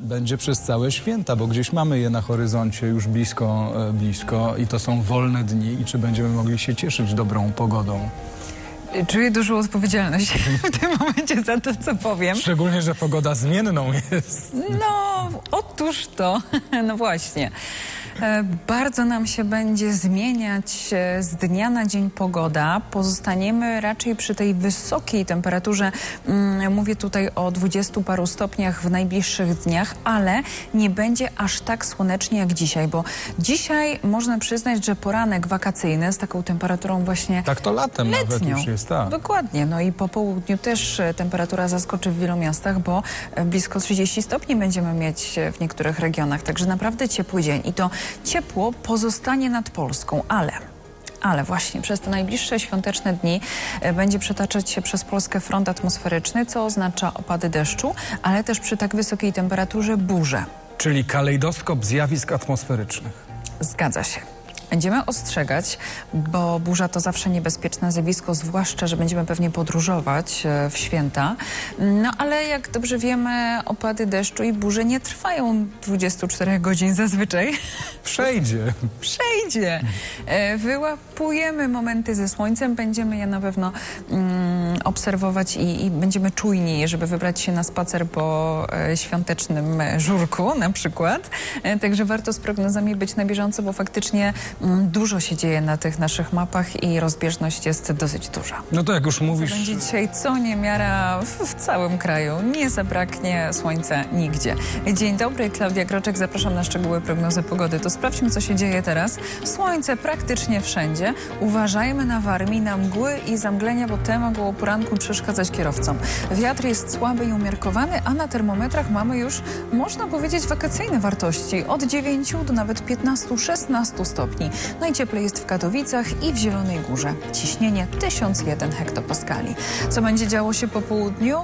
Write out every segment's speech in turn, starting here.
będzie przez całe święta, bo gdzieś mamy je na horyzoncie już blisko, e, blisko i to są wolne dni i czy będziemy mogli się cieszyć dobrą pogodą? Czuję dużą odpowiedzialność w tym momencie za to, co powiem. Szczególnie, że pogoda zmienną jest. No, otóż to. No właśnie. E, Bardzo nam się będzie zmieniać e, z dnia na dzień pogoda. Pozostaniemy raczej przy tej wysokiej temperaturze. Mm, Mówię tutaj o 20 paru stopniach w najbliższych dniach, ale nie będzie aż tak słonecznie jak dzisiaj, bo dzisiaj można przyznać, że poranek wakacyjny z taką temperaturą właśnie Tak to latem nawet letnią. już jest, tak. Dokładnie. No i po południu też e, temperatura zaskoczy w wielu miastach, bo blisko 30 stopni będziemy mieć w niektórych regionach. Także naprawdę ciepły dzień. I to ciepło pozostanie nad Polską, ale... Ale właśnie przez te najbliższe świąteczne dni e, będzie przetaczać się przez Polskę front atmosferyczny, co oznacza opady deszczu, ale też przy tak wysokiej temperaturze burze. Czyli kalejdoskop zjawisk atmosferycznych. Zgadza się. Będziemy ostrzegać, bo burza to zawsze niebezpieczne zjawisko, zwłaszcza, że będziemy pewnie podróżować e, w święta. No ale jak dobrze wiemy, opady deszczu i burze nie trwają 24 godzin zazwyczaj. Przejdzie. Przejdzie. E, Wyłapujemy momenty ze słońcem, będziemy je na pewno mm, obserwować i, i będziemy czujni, żeby wybrać się na spacer po e, świątecznym żurku na przykład. Także warto z prognozami być na bieżąco, bo faktycznie dużo się dzieje na tych naszych mapach i rozbieżność jest dosyć duża. No to jak już mówisz, Będzie dzisiaj co niemiara w, w całym kraju. Nie zabraknie słońca nigdzie. Dzień dobry, Klaudia Kroczek. Zapraszam na szczegóły prognozy pogody. To sprawdźmy, co się dzieje teraz. Słońce praktycznie wszędzie. Uważajmy na warmi, na mgły i zamglenia, bo te mogą o poranku przeszkadzać kierowcom. Wiatr jest słaby i umiarkowany, a na termometrach mamy już, można powiedzieć, wakacyjne wartości. Od 9 do nawet 15-16 stopni. Najcieplej jest w Katowicach i w Zielonej Górze. Ciśnienie 1001 hektopaskali. Co będzie działo się po południu?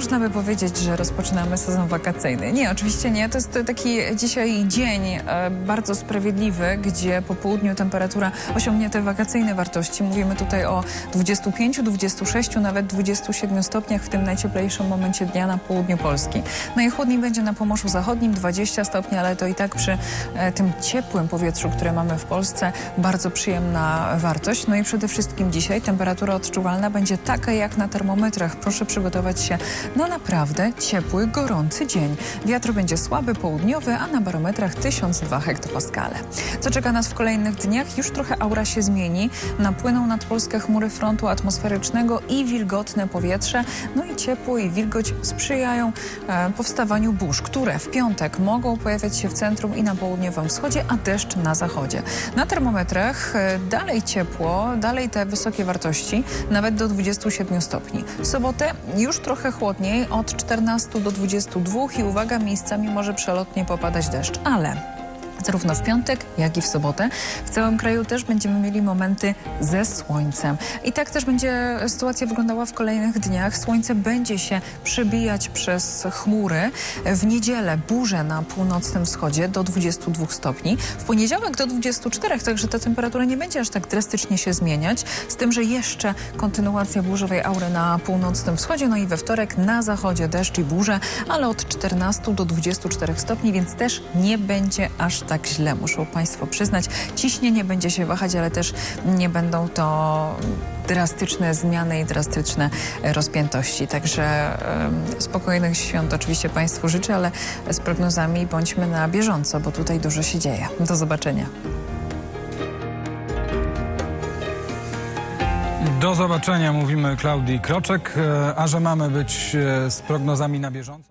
Można by powiedzieć, że rozpoczynamy sezon wakacyjny. Nie, oczywiście nie. To jest taki dzisiaj dzień e, bardzo sprawiedliwy, gdzie po południu temperatura osiągnie te wakacyjne wartości. Mówimy tutaj o 25, 26, nawet 27 stopniach w tym najcieplejszym momencie dnia na południu Polski. Najchłodniej będzie na Pomorzu Zachodnim 20 stopni, ale to i tak przy e, tym ciepłym powietrzu, które mamy w Polsce, bardzo przyjemna wartość. No i przede wszystkim dzisiaj temperatura odczuwalna będzie taka jak na termometrach. Proszę przygotować się na naprawdę ciepły, gorący dzień. Wiatr będzie słaby, południowy, a na barometrach 1002 hektopaskale. Co czeka nas w kolejnych dniach? Już trochę aura się zmieni. Napłyną nad Polskę chmury frontu atmosferycznego i wilgotne powietrze. No i ciepło i wilgoć sprzyjają e, powstawaniu burz, które w piątek mogą pojawiać się w centrum i na południowym wschodzie, a deszcz na zachodzie. Na termometrach e, dalej ciepło, dalej te wysokie wartości, nawet do 27 stopni. W sobotę już trochę chłodniej, od 14 do 22 i uwaga, miejscami może przelotnie popadać deszcz, ale Zarówno w piątek, jak i w sobotę. W całym kraju też będziemy mieli momenty ze słońcem. I tak też będzie sytuacja wyglądała w kolejnych dniach. Słońce będzie się przebijać przez chmury. W niedzielę burze na północnym wschodzie do 22 stopni. W poniedziałek do 24, także ta temperatura nie będzie aż tak drastycznie się zmieniać. Z tym, że jeszcze kontynuacja burzowej aury na północnym wschodzie. No i we wtorek na zachodzie deszcz i burze, ale od 14 do 24 stopni, więc też nie będzie aż tak źle, muszą Państwo przyznać. Ciśnienie będzie się wahać, ale też nie będą to drastyczne zmiany i drastyczne e, rozpiętości. Także spokojnych świąt oczywiście Państwu życzę, ale z prognozami bądźmy na bieżąco, bo tutaj dużo się dzieje. Do zobaczenia. do zobaczenia, mówimy Klaudii Kroczek, e, a że mamy być e, z prognozami na bieżąco.